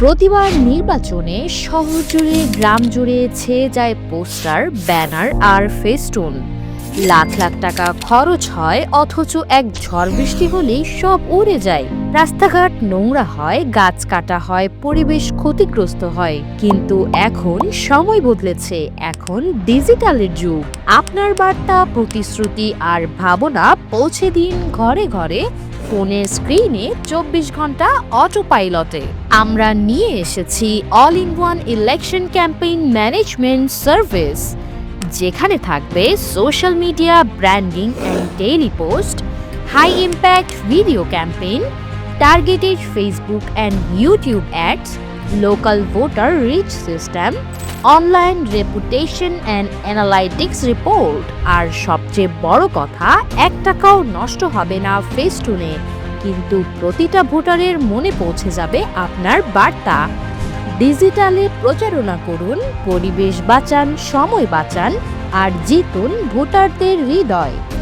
প্রতিবার নির্বাচনে শহর জুড়ে গ্রাম জুড়ে ছেয়ে যায় পোস্টার ব্যানার আর ফেস্টুন। লাখ লাখ টাকা খরচ হয়, অথচ এক ঝড় বৃষ্টি হলেই সব উড়ে যায়। রাস্তাঘাট নোংরা হয়, গাছ কাটা হয়, পরিবেশ ক্ষতিগ্রস্ত হয়। কিন্তু এখন সময় বদলেছে, এখন ডিজিটালের যুগ। আপনার বার্তা, প্রতিশ্রুতি আর ভাবনা পৌঁছে দিন ঘরে ঘরে ফোনের স্ক্রিনে চব্বিশ ঘণ্টা অটো পাইলটে আমরা নিয়ে এসেছি all in one election campaign management service. যেখানে থাকবে social media branding and daily post high impact video campaign targeted Facebook and YouTube ads local voter reach system online reputation and analytics report আর সবচেয়ে বড় কথা, এক টাকাও নষ্ট হবে না ফেস্টুনে কিন্তু প্রতিটা ভোটারের মনে পৌঁছে যাবে আপনার বার্তা। ডিজিটালে প্রচারণা করুন পরিবেশ বাঁচান সময় বাঁচান আর জিতুন ভোটারদের হৃদয়।